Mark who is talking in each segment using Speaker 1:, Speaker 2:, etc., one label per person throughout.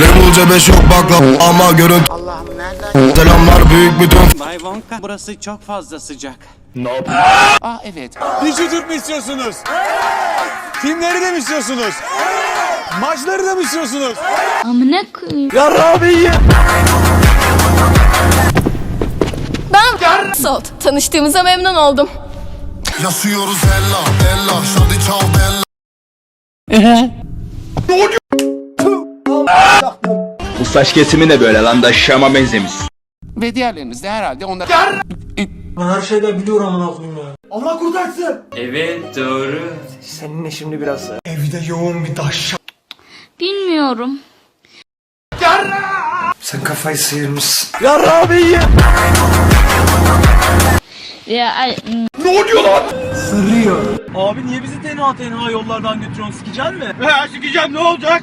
Speaker 1: Level C5 yok bakla ama görüntü
Speaker 2: Allah'ım nereden
Speaker 1: Selamlar büyük bütün
Speaker 3: Bay Wonka burası çok fazla sıcak. Aa evet.
Speaker 4: Dişi Türk mü istiyorsunuz? Filmleri de mi istiyorsunuz? Maçları da mı istiyorsunuz?
Speaker 5: Amına koyayım.
Speaker 6: Ben Salt. Tanıştığımıza memnun oldum.
Speaker 1: Yaşıyoruz ella ella Şadi çal bella
Speaker 7: Bu saç kesimi de böyle lan da şama benzemiş.
Speaker 3: Ve diğerleriniz de herhalde onlar...
Speaker 5: Bilmiyorum.
Speaker 1: Sen kafayı sıyırmışsın.
Speaker 5: Ya ay, hmm,
Speaker 4: Abi niye bizi tenha tenha yollardan götürüyorsun? Sikecen mi? He sikeceğim. Ne olacak?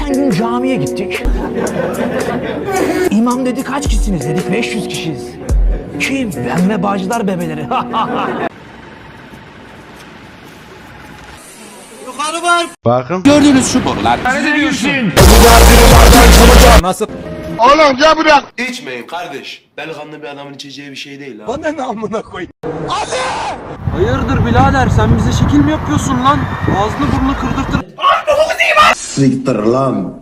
Speaker 8: Geçen gün camiye gittik. İmam dedi kaç kişisiniz dedik 500 kişiyiz. Kim? Ben ve bacılar bebeleri.
Speaker 3: Gördüğünüz şu borular
Speaker 9: İçmeyin kardeş. Delikanlı bir adamın içeceği bir şey değil ha.
Speaker 4: Bana ne amına koy?
Speaker 8: Hayırdır birader sen bize şekil mi yapıyorsun lan? Ağzını burnunu kırdırtır.
Speaker 1: Siktir lan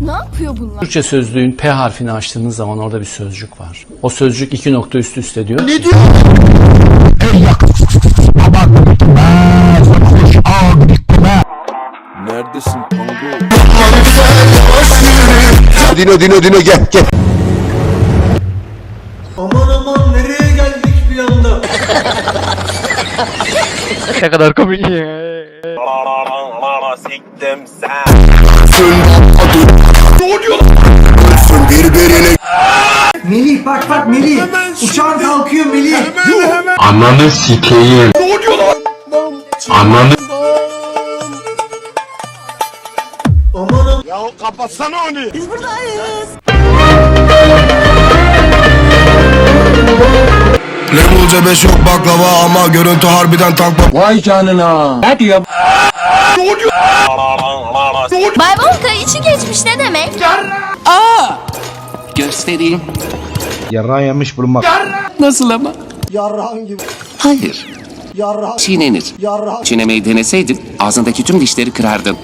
Speaker 6: Ne yapıyor bunlar?
Speaker 10: Türkçe sözlüğün P harfini açtığınız zaman orada bir sözcük var. O sözcük iki nokta üst üste diyor. Ne diyor?
Speaker 1: Dino Dino Dino gel gel
Speaker 9: Siktim sen.
Speaker 1: Ölsün birbirine
Speaker 8: Melih bak bak Melih. Uçağın kalkıyor Melih.
Speaker 7: Ananı sikeyim. Ananı
Speaker 1: Level C5 yok baklava ama görüntü harbiden tank
Speaker 6: Bay Wonka içi geçmiş ne demek?
Speaker 3: göstereyim.
Speaker 1: Yarrağı yemiş bulunmak
Speaker 3: Nasıl ama? Yarrağın gibi. Hayır. Yarrağın. Çiğnenir. Yarrağın. Çiğnemeyi deneseydin ağzındaki tüm dişleri kırardın.